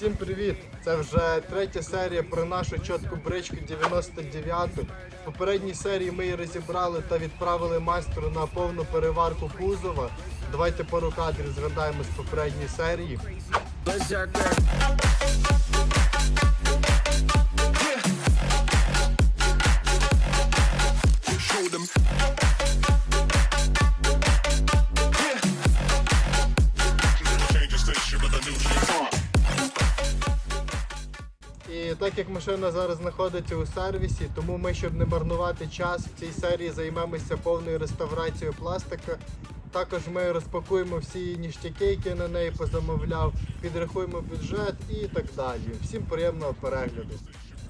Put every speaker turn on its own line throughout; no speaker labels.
Всім привіт! Це вже третя серія про нашу чітку бричку 99. В попередній серії ми її розібрали та відправили майстру на повну переварку кузова. Давайте пару кадрів згадаємо з попередньої серії.
Show
так як машина зараз знаходиться у сервісі, тому ми, щоб не марнувати час, в цій серії займемося повною реставрацією пластика. Також ми розпакуємо всі ніштяки, які на неї позамовляв, підрахуємо бюджет і так далі. Всім приємного перегляду.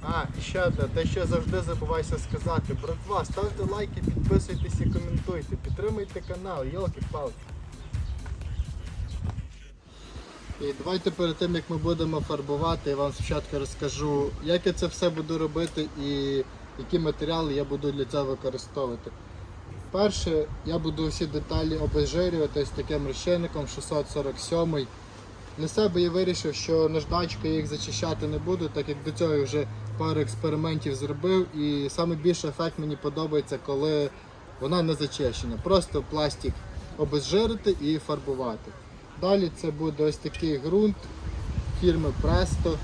А, і ще одне, те, що завжди забуваюся сказати. Братва, ставте лайки, підписуйтесь і коментуйте, підтримуйте канал, йолки-палки. І давайте перед тим як ми будемо фарбувати, я вам спочатку розкажу, як я це все буду робити і які матеріали я буду для цього використовувати. Перше, я буду всі деталі обезжирювати з таким розчинником 647. Для себе я вирішив, що наждачкою я їх зачищати не буду, так як до цього я вже пару експериментів зробив. І саме більший ефект мені подобається, коли вона не зачищена. Просто пластик обезжирити і фарбувати. Далі це буде ось такий ґрунт фірми Presto.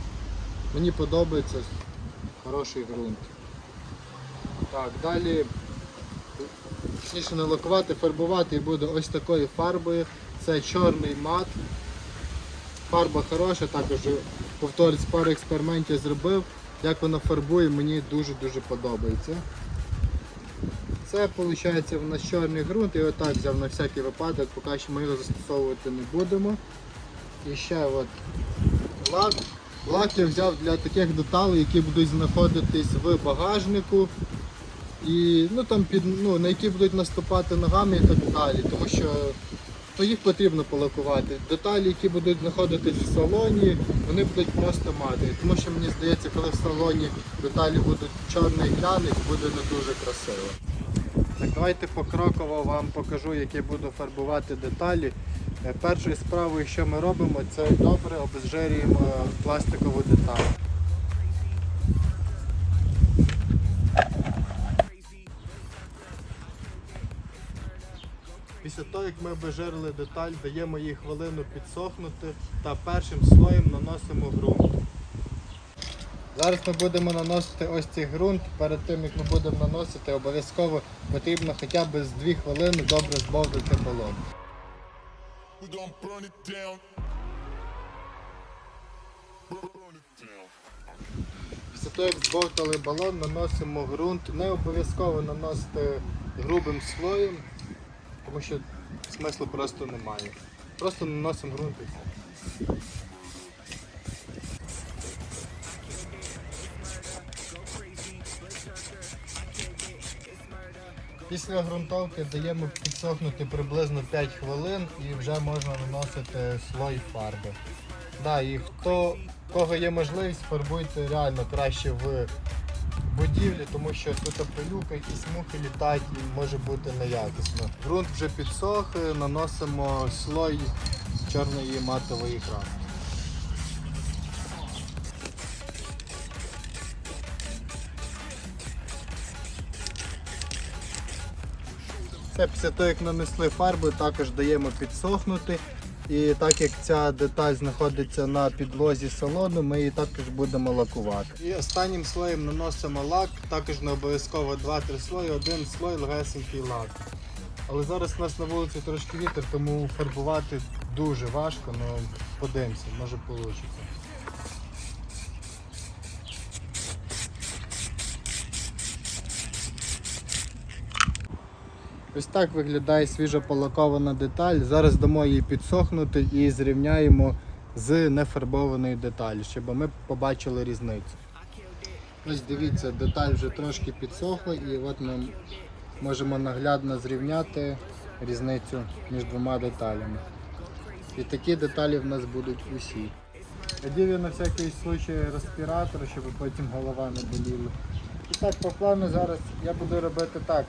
Мені подобається хороший ґрунт. Так, далі точніше не лакувати, фарбувати і буде ось такою фарбою. Це чорний мат. Фарба хороша, також повторюсь, пару експериментів зробив. Як вона фарбує, мені дуже-дуже подобається. Це виходить в нас чорний ґрунт і отак взяв на всякий випадок, поки що ми його застосовувати не будемо. І ще от лак. Лак я взяв для таких деталей, які будуть знаходитись в багажнику. І ну, там під, ну, на які будуть наступати ногами і так далі. Тому що то їх потрібно полакувати. Деталі, які будуть знаходитись в салоні, вони будуть просто мати. Тому що мені здається, коли в салоні деталі будуть чорний глянець, буде не дуже красиво. Так, давайте покроково вам покажу, як я буду фарбувати деталі. Е, Першою справою, що ми робимо, це добре обезжирюємо пластикову деталь. Після того, як ми обезжирили деталь, даємо їй хвилину підсохнути та першим слоєм наносимо ґрунт. Зараз ми будемо наносити ось цей ґрунт. Перед тим як ми будемо наносити, обов'язково потрібно хоча б з 2 хвилини добре збовтати балон. Після того, як збовтали балон, наносимо ґрунт. Не обов'язково наносити грубим слоєм, тому що смислу просто немає. Просто наносимо ґрунт і все. Після ґрунтовки даємо підсохнути приблизно 5 хвилин і вже можна наносити слой фарби. Да, і хто кого є можливість, фарбуйте реально краще в будівлі, тому що тут пилюка, якісь мухи літають і може бути неякісно. Ґрунт вже підсох, наносимо слой чорної матової краски. Це після того, як нанесли фарбу, також даємо підсохнути. І так як ця деталь знаходиться на підлозі салону, ми її також будемо лакувати. І останнім слоєм наносимо лак, також не обов'язково 2-3 слої, один слой легесенький лак. Але зараз у нас на вулиці трошки вітер, тому фарбувати дуже важко, але подивимося, може вийде. Ось так виглядає свіжо полакована деталь. Зараз дамо її підсохнути і зрівняємо з нефарбованою деталлю, щоб ми побачили різницю. Ось дивіться, деталь вже трошки підсохла і от ми можемо наглядно зрівняти різницю між двома деталями. І такі деталі в нас будуть усі. Одів я на всякий случай респіратор, щоб потім голова не боліла. І так, по плану зараз я буду робити так.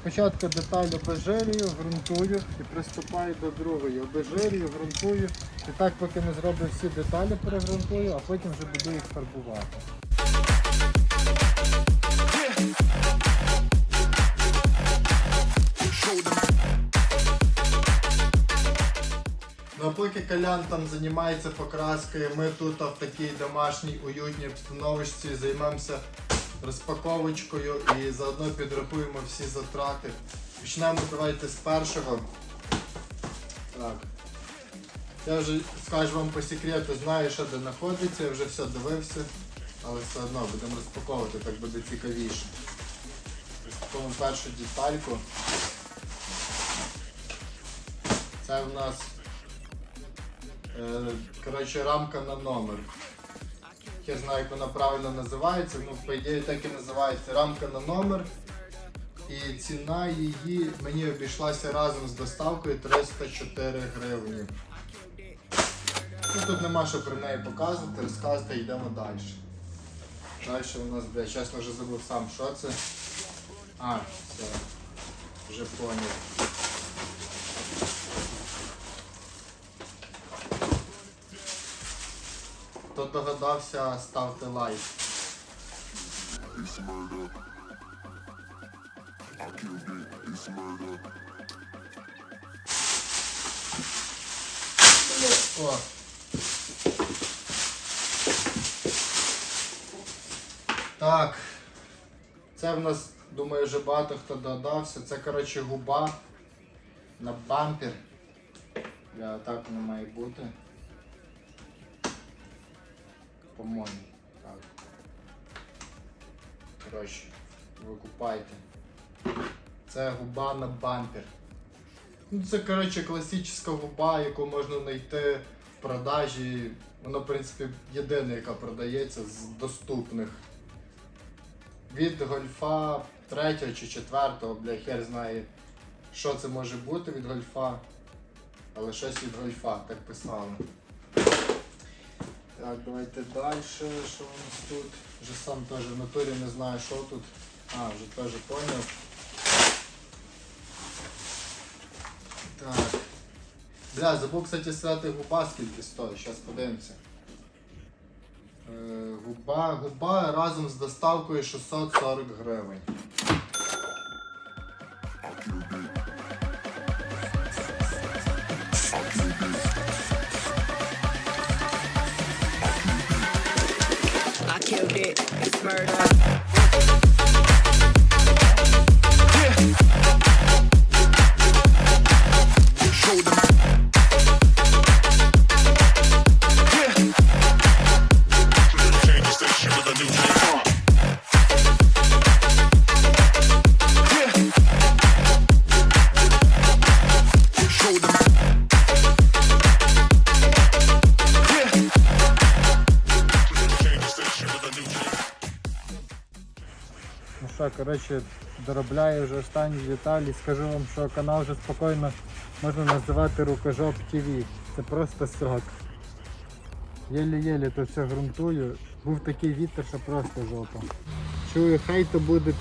Спочатку деталь обезжирюю, ґрунтую і приступаю до другої. Обезжирюю, ґрунтую. І так, поки не зроблю всі деталі, перегрунтую, а потім вже буду їх фарбувати. Ну поки Колян там займається покраскою, ми тут в такій домашній уютній обстановочці займемося розпаковочкою і заодно підрахуємо всі затрати. Почнемо давайте з першого. Так. Я вже скажу вам по секрету, знаю, що де знаходиться, я вже все дивився, але все одно будемо розпаковувати, так буде цікавіше. Розпаковуємо першу детальку. Це в нас Е, Коротше, рамка на номер. Я знаю, як вона правильно називається, ну, по ідеї так і називається рамка на номер. І ціна її мені обійшлася разом з доставкою 304 гривні. Ну, тут нема що про неї показувати, розказувати, йдемо далі. Далі у нас, бля, чесно вже забув сам, що це. А, все, вже поняв. Хто догадався, ставте лайк. О. Так. Це в нас, думаю, вже багато хто догадався. Це, коротше, губа на бампер. Бля, так воно має бути. По-моєму. Так. Коротше, викупайте. Це губа на бампер. Ну, це, коротше, класична губа, яку можна знайти в продажі. Вона, в принципі, єдина, яка продається з доступних. Від гольфа 3 чи 4, бля, хер знає, що це може бути від гольфа. Але щось від гольфа, так писали. Так, давайте далі. Що у нас тут? Вже сам теж в натурі не знаю, що тут. А, вже теж поняв. Так. Бля, забув, кстати, сказати губа скільки стоїть, зараз подивимося. Е, губа, губа разом з доставкою 640 гривень. Коротше, доробляю вже останні деталі. Скажу вам, що канал вже спокійно можна називати Рукожоп ТВ. Це просто срок. Єлі-єлі то все ґрунтую. Був такий вітер, що просто жопа. Чую, хай то буде.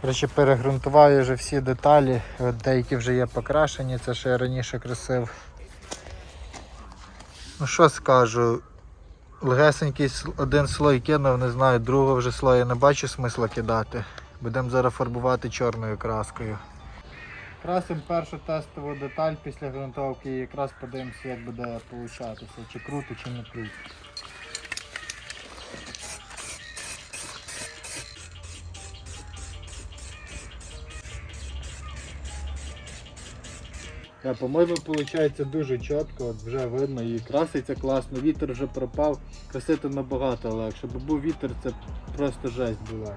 Коротше, перегрунтуваю вже всі деталі. От деякі вже є покрашені, це ще я раніше красив. Ну що скажу, Легесенький один слой кинув, не знаю, другого вже слоя не бачу смисла кидати. Будемо зараз фарбувати чорною краскою. Красимо першу тестову деталь після грунтовки і якраз подивимося, як буде получатися, чи круто, чи не круто. По-моєму, виходить дуже чітко, от вже видно і краситься класно, вітер вже пропав, красити набагато легше, бо був вітер, це просто жесть була.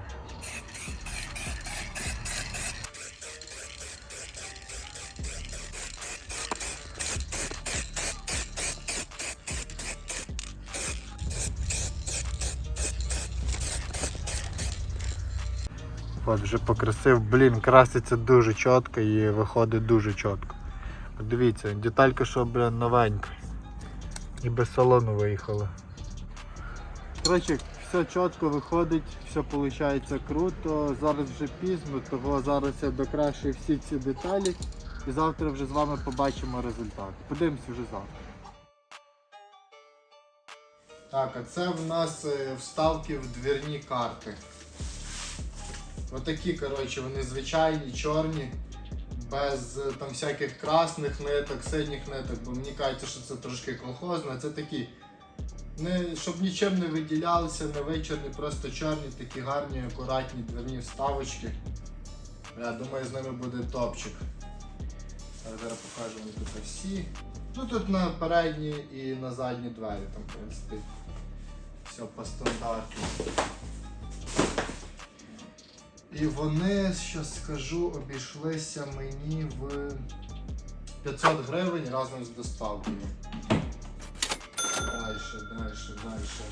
От вже покрасив, блін, краситься дуже чітко і виходить дуже чітко. Дивіться, деталька, що блін, новенька. І без салону виїхала. Коротше, все чітко виходить, все виходить круто. Зараз вже пізно, того зараз я докрашую всі ці деталі і завтра вже з вами побачимо результат. Подивимося вже завтра. Так, а це в нас е, вставки в двірні карти. Отакі, коротше, вони звичайні, чорні, без е, там всяких красних ниток, синіх ниток, бо мені кажеться, що це трошки колхозно, це такі. Не, щоб нічим не виділялися, не вичорні, просто чорні, такі гарні, акуратні дверні вставочки. Я думаю, з ними буде топчик. Зараз покажу вам тут всі. Ну тут на передні і на задні двері, там, в принципі, все по стандарту. І вони, що скажу, обійшлися мені в 500 гривень разом з доставкою. Дальше, дальше, дальше.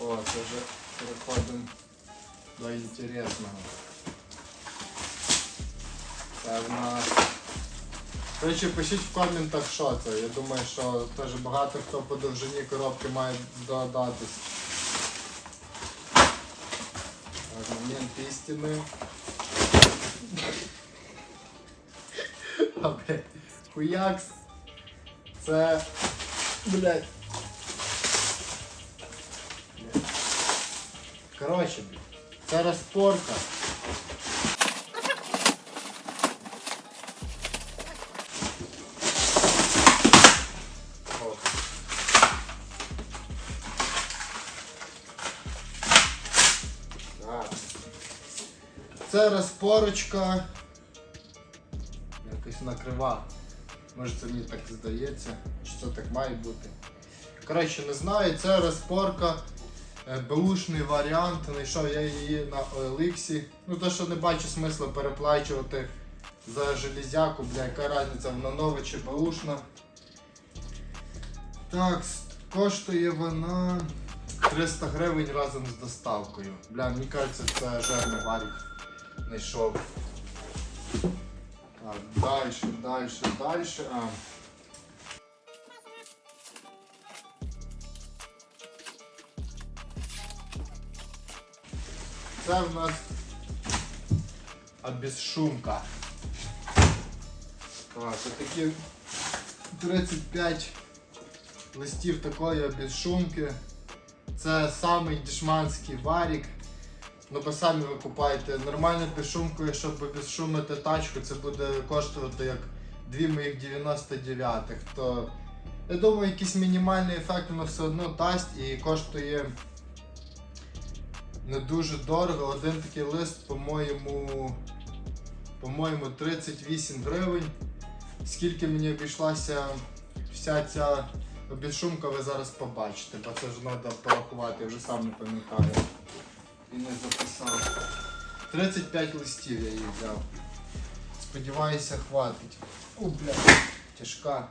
О, це вже переходимо до інтересного. Це в нас. Речі, пишіть в коментах, що це. Я думаю, що теж багато хто по довжині коробки має догадатись. Так, момент истины. А, блядь, хуякс. Це. Блядь. Коротше, блядь, це розпорка. Це розпорочка. Якось накрива. Може це мені так здається, чи це так має бути. Коротше, не знаю, це розпорка. е, Беушний варіант, знайшов я її на OLX. Ну то, що не бачу смисла переплачувати за железяку, бля, яка різниця, вона нова чи беушна. Так, коштує вона 300 гривень разом з доставкою. Бля, мені кажеться, це жирний варік знайшов. Дальше, дальше. А. Це в нас обезшумка. Так, це такі 35 листів такої обезшумки. Це самий дешманський варік. Ну, бо самі ви купаєте нормальну безшумку, щоб безшумити тачку, це буде коштувати як дві моїх 99-х. То я думаю, якийсь мінімальний ефект воно все одно дасть і коштує не дуже дорого. Один такий лист, по-моєму, по-моєму, 38 гривень. Скільки мені обійшлася вся ця обідшумка, ви зараз побачите, бо це ж треба порахувати, я вже сам не пам'ятаю. І не записав. 35 листів я її взяв. Сподіваюся, хватить. О, бля, тяжка.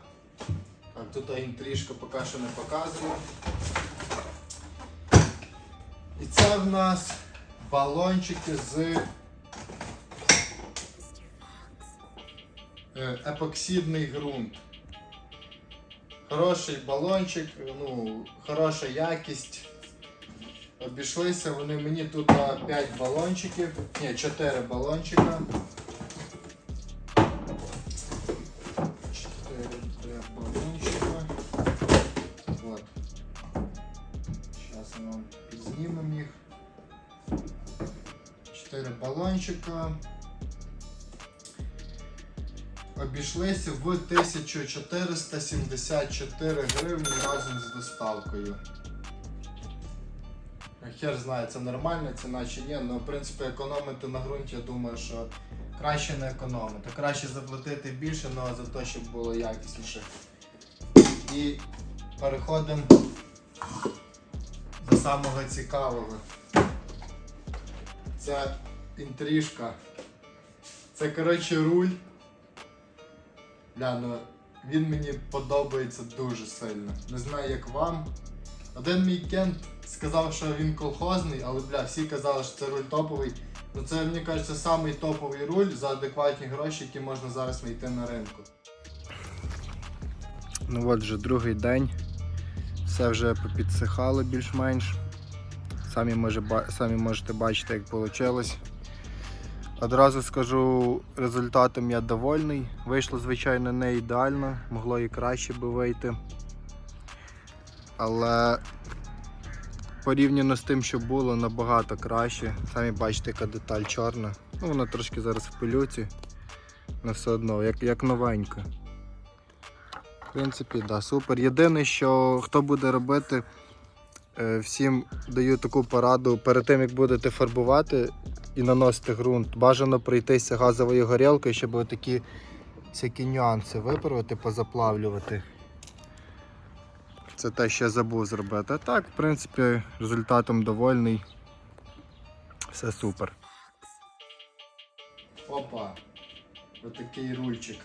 Так, тут інтрижка поки що не показую. І це в нас балончики з е, епоксидний ґрунт. Хороший балончик, ну, хороша якість. Обійшлися вони мені тут на 5 балончиків, ні, 4 балончика. 4 балончика. Сейчас мы вам підзнімемо їх. 4 балончика. Обійшлися в 1474 гривні разом з доставкою. Хер знає, це нормальна ціна чи ні, але в принципі економити на ґрунті, я думаю, що краще не економити. Краще заплатити більше, але за те, щоб було якісніше. І переходимо до самого цікавого. Це інтрижка. Це коротше руль. Бля, ну він мені подобається дуже сильно. Не знаю як вам. Один мій кент сказав, що він колхозний, але бля, всі казали, що це руль топовий. Ну це мені кажеться самий топовий руль за адекватні гроші, які можна зараз знайти на ринку. Ну от вже другий день. Все вже попідсихало більш-менш. Самі, може, самі можете бачити, як вийшло. Одразу скажу, результатом я довольний. Вийшло, звичайно, не ідеально, могло і краще би вийти. Але порівняно з тим, що було, набагато краще. Самі бачите, яка деталь чорна. Ну, вона трошки зараз в пилюці, але все одно, як, як новенька. В принципі, да, супер. Єдине, що хто буде робити, е, всім даю таку пораду перед тим, як будете фарбувати і наносити ґрунт, бажано пройтися газовою горілкою, щоб такі всякі нюанси виправити, позаплавлювати. Це те, що я забув зробити. А так, в принципі, результатом довольний. Все супер. Опа, отакий рульчик.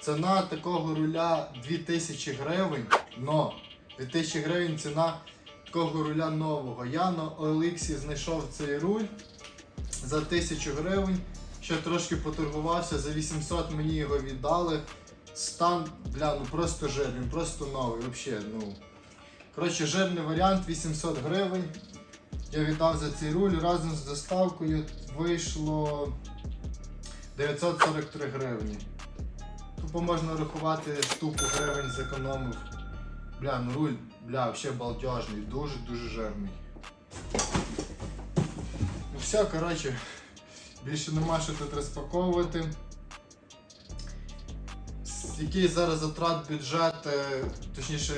Ціна такого руля 2000 гривень, но 2000 гривень ціна такого руля нового. Я на OLX знайшов цей руль за 1000 гривень. Ще трошки поторгувався, за 800 мені його віддали. Стан, бля, ну просто жир, він просто новий, взагалі, ну. Коротше, жирний варіант 800 гривень. Я віддав за цей руль разом з доставкою вийшло 943 гривні. Тупо можна рахувати штуку гривень зекономив. Бля, ну руль, бля, взагалі балдежний, дуже-дуже жирний. Ну все, коротше, більше нема що тут розпаковувати. Який зараз затрат бюджет, е, точніше,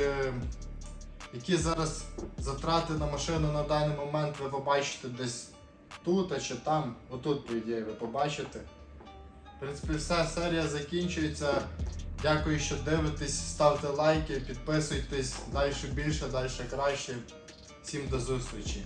які зараз затрати на машину на даний момент ви побачите десь тут, а чи там, отут, по ідеї, ви побачите. В принципі, все, серія закінчується. Дякую, що дивитесь, ставте лайки, підписуйтесь, далі більше, далі краще. Всім до зустрічі.